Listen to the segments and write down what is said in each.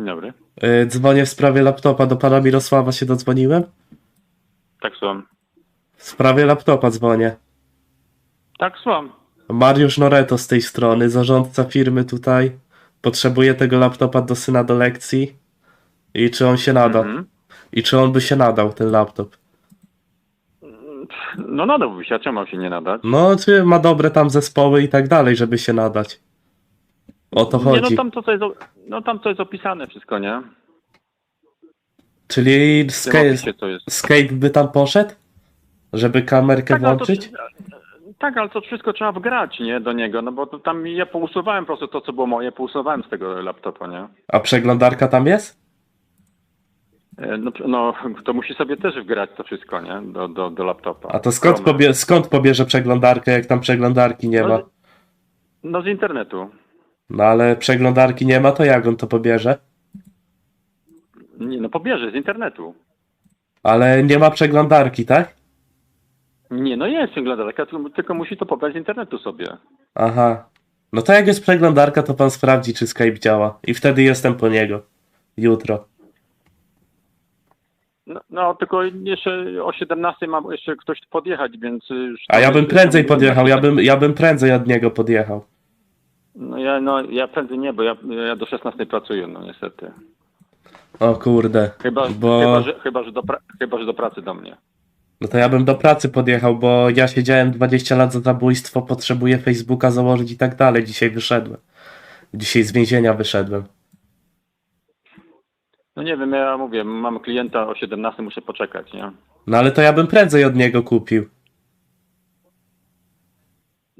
Dzień dobry. Y, Dzwonię w sprawie laptopa. Do pana Mirosława się dodzwoniłem? Tak, słucham. W sprawie laptopa dzwonię. Tak, słucham. Mariusz Noreto z tej strony, zarządca firmy tutaj. Potrzebuje tego laptopa do syna do lekcji. I czy on się nada? Mhm. I czy on by się nadał, ten laptop? No nadałby się, a czemu mam się nie nadać? No, czy ma dobre tam zespoły i tak dalej, żeby się nadać? O to Nie, chodzi. no tam to co jest, no tam to jest opisane wszystko, nie? Czyli jest. Skype by tam poszedł? Żeby kamerkę Tak ale, to, włączyć? tak, ale to wszystko trzeba wgrać, nie? Do niego, no bo tam ja pousuwałem po prostu to, co było moje, pousuwałem z tego laptopa, nie? A przeglądarka tam jest? E, No, no to musi sobie też wgrać to wszystko, nie? Do, do, do laptopa. A to skąd, pobie skąd pobierze przeglądarkę, jak tam przeglądarki nie ma? No, no z internetu. No ale przeglądarki nie ma, to jak on to pobierze? Nie, no pobierze z internetu. Ale nie ma przeglądarki, tak? Nie, no jest przeglądarka, tylko, tylko musi to pobrać z internetu sobie. Aha. No to jak jest przeglądarka, to pan sprawdzi, czy Skype działa. I wtedy jestem po niego. Jutro. No, no tylko jeszcze o 17 ma jeszcze ktoś podjechać, więc już... A ja bym jeszcze prędzej podjechał, ja bym, ja bym prędzej od niego podjechał. No ja, no ja prędzej nie, bo ja, ja do 16 pracuję, no niestety. O kurde. Chyba, Bo... chyba, że, chyba, że do pra, chyba, że do pracy do mnie. No to ja bym do pracy podjechał, bo ja siedziałem 20 lat za zabójstwo, potrzebuję Facebooka założyć i tak dalej. Dzisiaj wyszedłem. Dzisiaj z więzienia wyszedłem. No nie wiem, ja mówię, mam klienta o 17, muszę poczekać, nie? No ale to ja bym prędzej od niego kupił.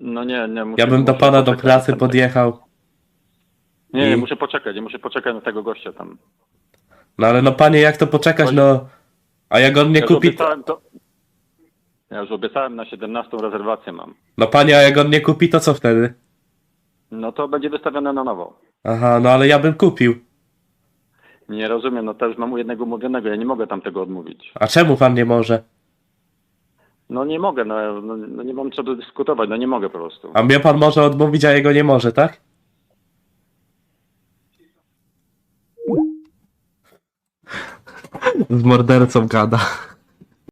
No nie, nie, muszę, Ja bym do pana do pracy podjechał. Nie, nie, muszę poczekać, ja muszę poczekać na tego gościa tam. No ale no panie, jak to poczekać, no. A jak on nie ja kupi. To... Ja już obiecałem na 17 rezerwację mam. No panie, a jak on nie kupi, to co wtedy? No to będzie wystawione na nowo. Aha, no ale ja bym kupił. Nie rozumiem, no to już mam u jednego umówionego, ja nie mogę tam tego odmówić. A czemu pan nie może? No nie mogę, no, no, no nie mam co dyskutować, no nie mogę po prostu. A mnie pan może odmówić, a jego nie może, tak? Z mordercą gada.